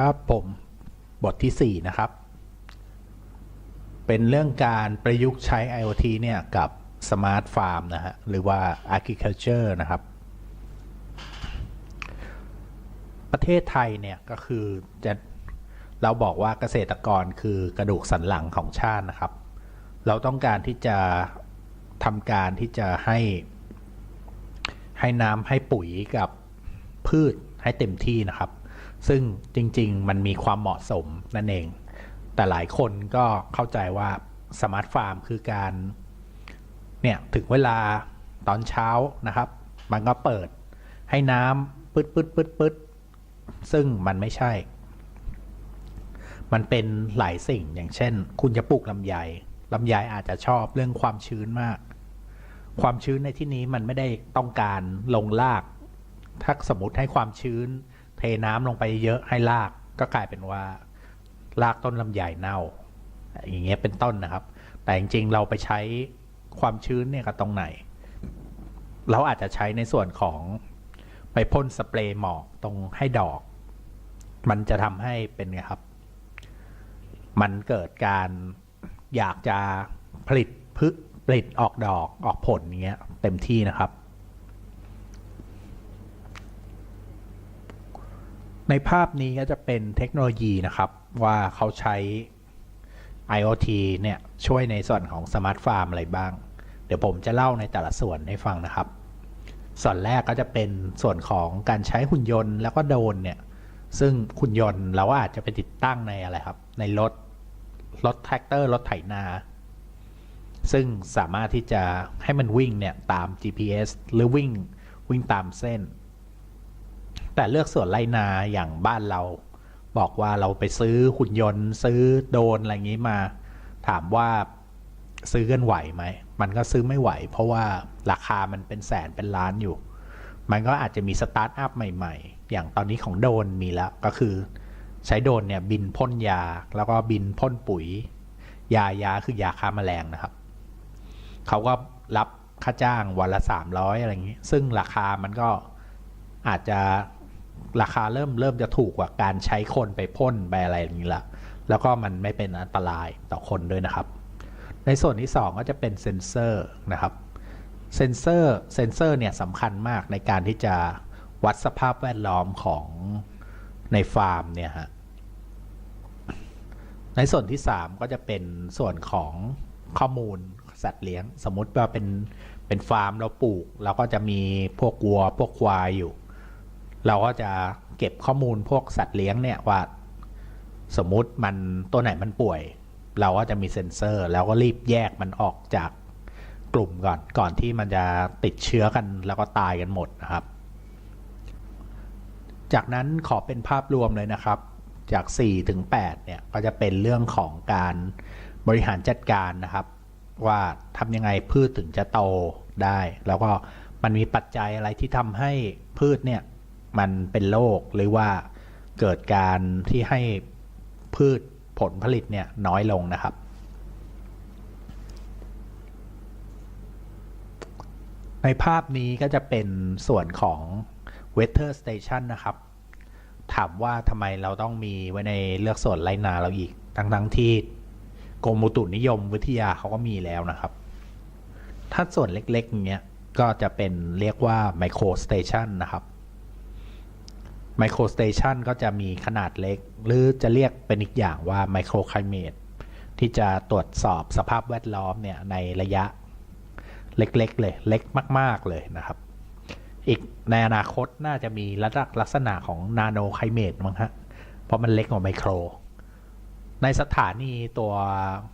ครับผมบทที่ 4 นะครับ เป็นเรื่องการประยุกต์ใช้ IoT เนี่ย กับ Smart Farm นะฮะ หรือว่า Agriculture นะครับ ประเทศไทยเนี่ย ก็คือจะเราบอกว่าเกษตรกรคือกระดูกสันหลังของชาตินะครับ เราต้องการที่จะทำการที่จะให้ ให้น้ำให้ปุ๋ยกับพืชให้เต็มที่นะครับ ซึ่งจริง ๆ มันมีความเหมาะสมนั่นเอง แต่หลายคนก็เข้าใจว่าสมาร์ทฟาร์มคือการเนี่ยถึงเวลาตอนเช้านะครับ มันก็เปิดให้น้ำปึ๊ดปึ๊ดปึ๊ดปึ๊ดซึ่งมันไม่ใช่ มันเป็นหลายสิ่งอย่างเช่น คุณจะปลูกลำไยลำไยอาจจะชอบเรื่องความชื้นมาก ความชื้นในที่นี้มันไม่ได้ต้องการลงราก ถ้าสมมติให้ความชื้น น้ำลงไปเยอะให้รากก็กลายเป็นว่ารากต้นลำไยเน่า อย่างเงี้ยเป็นต้นนะครับ แต่จริงๆเราไปใช้ความชื้นเนี่ยกับตรงไหน เราอาจจะใช้ในส่วนของไปพ่นสเปรย์หมอกตรงให้ดอก มันจะทำให้เป็นไงครับ มันเกิดการอยากจะผลิตพึกผลิตออกดอกออกผลอย่างเงี้ยเต็มที่นะครับ ในภาพนี้ก็จะเป็นเทคโนโลยีนะครับ ว่าเขาใช้ IoT เนี่ยช่วยในส่วนของสมาร์ทฟาร์มอะไรบ้าง เดี๋ยวผมจะเล่าในแต่ละส่วนให้ฟังนะครับ ส่วนแรกก็จะเป็นส่วนของการใช้หุ่นยนต์แล้วก็โดรนเนี่ย ซึ่งหุ่นยนต์เราอาจจะไปติดตั้งในอะไรครับ ในรถรถแท็กเตอร์รถไถนา ซึ่งสามารถที่จะให้มันวิ่งเนี่ยตาม GPS หรือวิ่งวิ่งตามเส้น แต่เลือกส่วนไรนาอย่างบ้านเรา บอกว่าเราไปซื้อหุ่นยนต์ ซื้อโดนอะไรอย่างนี้มา ถามว่าซื้อกันไหวไหม มันก็ซื้อไม่ไหว เพราะว่าราคามันเป็นแสนเป็นล้านอยู่ มันก็อาจจะมีสตาร์ทอัพใหม่ๆ อย่างตอนนี้ของโดนมีแล้ว ก็คือใช้โดนเนี่ยบินพ่นยา แล้วก็บินพ่นปุ๋ย ยายาคือยาฆ่าแมลงนะครับ เขาก็รับค่าจ้างวันละ300อะไรอย่างนี้ ซึ่งราคามันก็อาจจะ ราคาเริ่มเริ่มจะถูกกว่าการใช้คนไปพ่นไปอะไรอย่างนี้ละแล้วก็มันไม่เป็นอันตรายต่อคนด้วยนะครับ ในส่วนที่ 2 ก็จะเป็นเซนเซอร์นะครับเซนเซอร์เซนเซอร์เนี่ยสำคัญมากในการที่จะวัดสภาพแวดล้อมของในฟาร์มเนี่ยฮะในส่วนที่ 3 ก็จะเป็นส่วนของข้อมูลสัตว์เลี้ยง สมมติว่าเป็นเป็นฟาร์มเราปลูกเราก็จะมีพวกวัวพวกควายอยู่ เราก็จะเก็บข้อมูลพวกสัตว์เลี้ยงเนี่ยว่าสมมุติมันตัวไหนมันป่วย เราก็จะมีเซ็นเซอร์ แล้วก็รีบแยกมันออกจากกลุ่มก่อนก่อนที่มันจะติดเชื้อกันแล้วก็ตายกันหมดนะครับ จากนั้นขอเป็นภาพรวมเลยนะครับ จาก4ถึง8เนี่ยก็จะเป็นเรื่องของการบริหารจัดการนะครับ ว่าทำยังไงพืชถึงจะโตได้ แล้วก็มันมีปัจจัยอะไรที่ทำให้พืชเนี่ย มันเป็นโรคหรือว่าเกิดการที่ให้พืชผลผลิตเนี่ยน้อยลงนะครับ ในภาพนี้ก็จะเป็นส่วนของ Weather Station นะครับ ถามว่าทำไมเราต้องมีไว้ในเลือกส่วนไรนาเราอีก ทั้งทั้งที่กรมอุตุนิยมวิทยาเขาก็มีแล้วนะครับ ถ้าส่วนเล็กๆอย่างเงี้ยก็จะเป็นเรียกว่า Micro Station นะครับ ไมโครสเตชันก็จะมีขนาดเล็ก หรือจะเรียกเป็นอีกอย่างว่าไมโครไคลเมตที่จะตรวจสอบสภาพแวดล้อมเนี่ยในระยะเล็กๆเลยเล็กมาก ๆเลยนะครับ อีกในอนาคตน่าจะมีลักษณะของนาโนไคลเมตมั้งฮะเพราะมันเล็กกว่าไมโคร ในสถานีตัว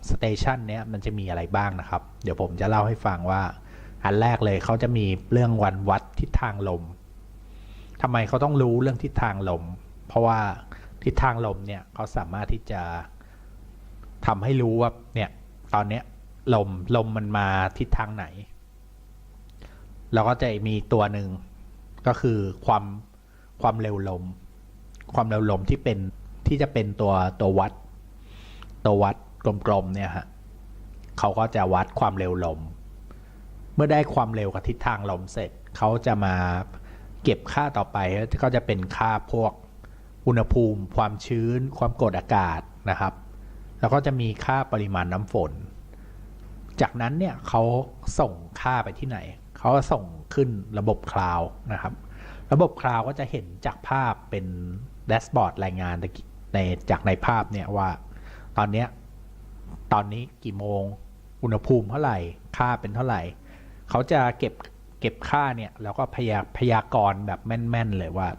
สเตชันเนี้ยมันจะมีอะไรบ้างนะครับ เดี๋ยวผมจะเล่าให้ฟังว่า อันแรกเลยเขาจะมีเรื่องวันวัดทิศทางลม ทำไมเขาต้องรู้เรื่องทิศทางลม เพราะว่าทิศทางลมเนี่ยเขาสามารถที่จะทำให้รู้ว่าเนี่ยตอนเนี้ยลมลมมันมาทิศทางไหน แล้วก็จะมีตัวหนึ่งก็คือความความเร็วลม ความเร็วลมที่เป็นที่จะเป็นตัวตัววัด ตัววัดกลมๆเนี่ยฮะเขาก็จะวัดความเร็วลม เมื่อได้ความเร็วกับทิศทางลมเสร็จเขาจะมา เก็บค่าต่อไปก็จะเป็นค่าพวกอุณหภูมิ ความชื้น ความกดอากาศนะครับ แล้วก็จะมีค่าปริมาณน้ำฝน จากนั้นเนี่ยเขาส่งค่าไปที่ไหน เขาส่งขึ้นระบบคลาวนะครับ ระบบคลาวก็จะเห็นจากภาพเป็นแดชบอร์ดรายงานในจากในภาพเนี่ยว่า ตอนเนี้ยตอนนี้กี่โมง อุณหภูมิเท่าไหร่ ค่าเป็นเท่าไหร่ เขาจะเก็บ เก็บค่าเนี่ยแล้วก็พยาพยากรณ์แบบแม่นๆเลยว่า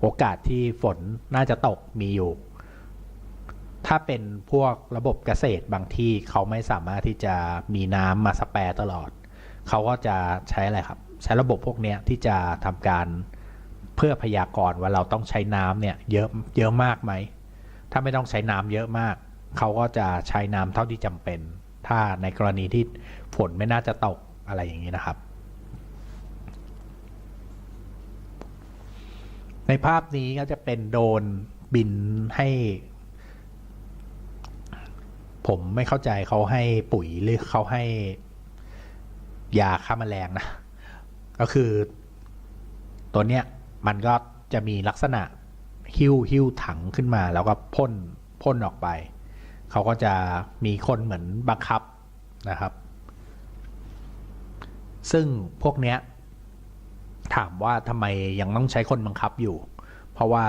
โอกาสที่ฝนน่าจะตกมีอยู่ ถ้าเป็นพวกระบบเกษตรบางที่เขาไม่สามารถที่จะมีน้ำมาสแปร์ตลอด เขาก็จะใช้อะไรครับ ใช้ระบบพวกเนี้ยที่จะทำการเพื่อพยากรณ์ว่าเราต้องใช้น้ำเนี่ยเยอะเยอะมากไหม ถ้าไม่ต้องใช้น้ำเยอะมาก เขาก็จะใช้น้ำเท่าที่จำเป็น ถ้าในกรณีที่ฝนไม่น่าจะตกอะไรอย่างนี้นะครับ ในภาพนี้ก็จะเป็นโดนบินให้ ผมไม่เข้าใจเขาให้ปุ๋ยหรือเขาให้ยาฆ่าแมลงนะ ก็คือตัวเนี้ยมันก็จะมีลักษณะหิ้วหิ้วถังขึ้นมา แล้วก็พ่นพ่นออกไป เขาก็จะมีคนเหมือนบังคับนะครับ ซึ่งพวกเนี้ย ถามว่าทำไมยังต้องใช้คนบังคับอยู่ เพราะว่า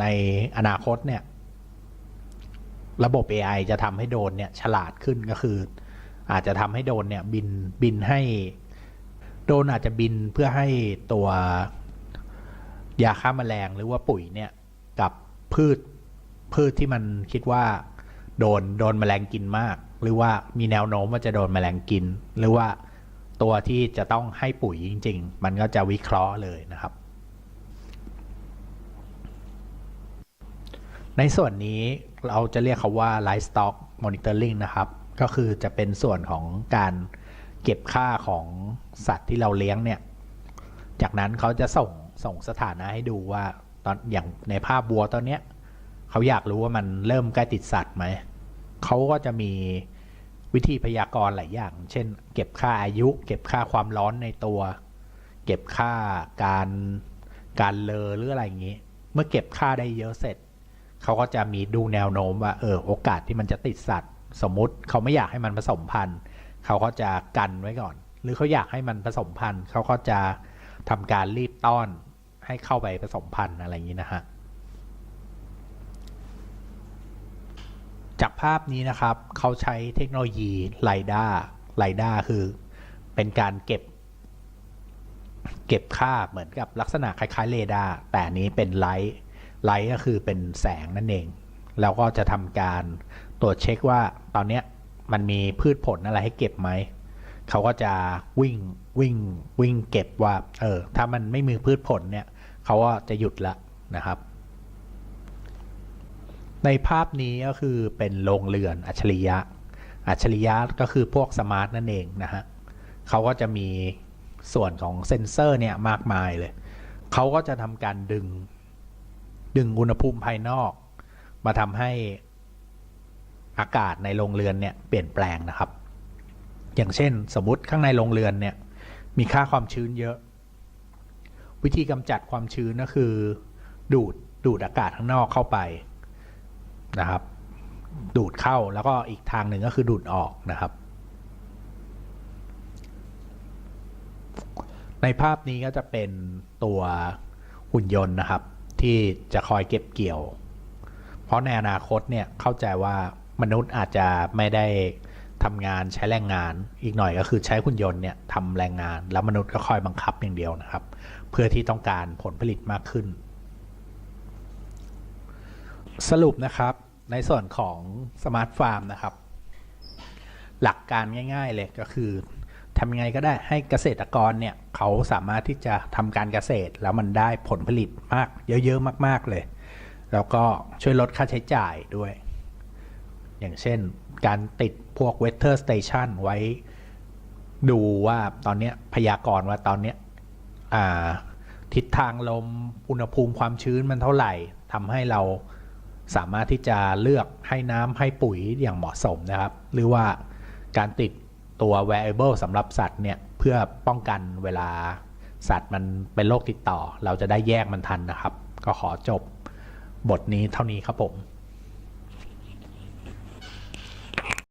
ในอนาคตเนี่ยระบบ AI จะทำให้โดรนเนี่ยฉลาดขึ้นก็คือ อาจจะทำให้โดรนเนี่ยบินบินให้โดรนอาจจะบินเพื่อให้ตัวยาฆ่าแมลงหรือว่าปุ๋ยเนี่ยกับพืชพืชที่มันคิดว่า โดนโดนแมลงกินมาก หรือว่ามีแนวโน้มว่าจะโดนแมลงกิน หรือว่า ตัวที่จะต้องให้ปุ๋ยจริง ๆ มันก็จะวิเคราะห์เลยนะครับ ในส่วนนี้เราจะเรียกเขาว่า livestock monitoring นะครับ ก็คือจะเป็นส่วนของการเก็บค่าของสัตว์ที่เราเลี้ยงเนี่ย จากนั้นเขาจะส่งส่งสถานะให้ดูว่าตอนอย่างในภาพวัวตอนเนี้ยเขาอยากรู้ว่ามันเริ่มใกล้ติดสัตว์ไหม เขาก็จะมี วิธีพยากรณ์หลายอย่าง เช่น เก็บค่าอายุ เก็บค่าความร้อนในตัว เก็บค่าการการเลอหรืออะไรอย่างนี้ เมื่อเก็บค่าได้เยอะเสร็จ เขาก็จะมีดูแนวโน้มว่าเออโอกาสที่มันจะติดสัตว์ สมมติเขาไม่อยากให้มันผสมพันธุ์ เขาก็จะกันไว้ก่อน หรือเขาอยากให้มันผสมพันธุ์ เขาก็จะทำการรีบต้อนให้เข้าไปผสมพันธุ์อะไรอย่างนี้นะฮะ จากภาพนี้นะครับ เขาใช้เทคโนโลยีไลด้าไลด้าคือเป็นการเก็บ เก็บค่าเหมือนกับลักษณะคล้ายๆเรดาร์แต่นี้เป็นไลท์ไลท์ก็คือเป็นแสงนั่นเอง แล้วก็จะทำการตรวจเช็คว่าตอนนี้มันมีพืชผลอะไรให้เก็บไหม เขาก็จะวิ่งวิ่งวิ่งเก็บว่า เออ ถ้ามันไม่มีพืชผลเนี่ย เขาก็จะหยุดละนะครับ ในภาพนี้ก็คือเป็นโรงเรือนอัจฉริยะ อัจฉริยะก็คือพวกสมาร์ทนั่นเองนะฮะเขาก็จะมีส่วนของเซ็นเซอร์เนี่ยมากมายเลย เขาก็จะทำการดึง ดึงอุณหภูมิภายนอก มาทำให้อากาศในโรงเรือนเนี่ยเปลี่ยนแปลงนะครับ อย่างเช่น สมมติข้างในโรงเรือนเนี่ยมีค่าความชื้นเยอะ วิธีกำจัดความชื้นก็คือ ดูดดูดอากาศข้างนอกเข้าไป นะครับ ดูดเข้าแล้วก็อีกทางหนึ่งก็คือดูดออกนะครับ ในภาพนี้ก็จะเป็นตัวหุ่นยนต์นะครับ ที่จะคอยเก็บเกี่ยว เพราะในอนาคตเนี่ยเข้าใจว่ามนุษย์อาจจะไม่ได้ทำงานใช้แรงงานอีกหน่อยก็คือใช้หุ่นยนต์เนี่ยทำแรงงาน แล้วมนุษย์ก็คอยบังคับอย่างเดียวนะครับ เพื่อที่ต้องการผลผลิตมากขึ้น สรุปนะครับในส่วนของสมาร์ทฟาร์มนะครับ หลักการง่าย ๆเลยก็คือทำยังไงก็ได้ให้เกษตรกรเนี่ยเขาสามารถที่จะทำการเกษตรแล้วมันได้ผลผลิตมาก เยอะๆมาก ๆเลย แล้วก็ช่วยลดค่าใช้จ่ายด้วย อย่างเช่นการติดพวก weather station ไว้ดูว่าตอนเนี้ยพยากรณ์ว่าตอนเนี้ยทิศทางลมอุณหภูมิความชื้นมันเท่าไหร่ทำให้เรา สามารถที่จะเลือกให้น้ำให้ปุ๋ยอย่างเหมาะสมนะครับ หรือว่าการติดตัว variable สำหรับสัตว์เนี่ยเพื่อป้องกันเวลาสัตว์มันเป็นโรคติดต่อ เราจะได้แยกมันทันนะครับ ก็ขอจบบทนี้เท่านี้ครับผม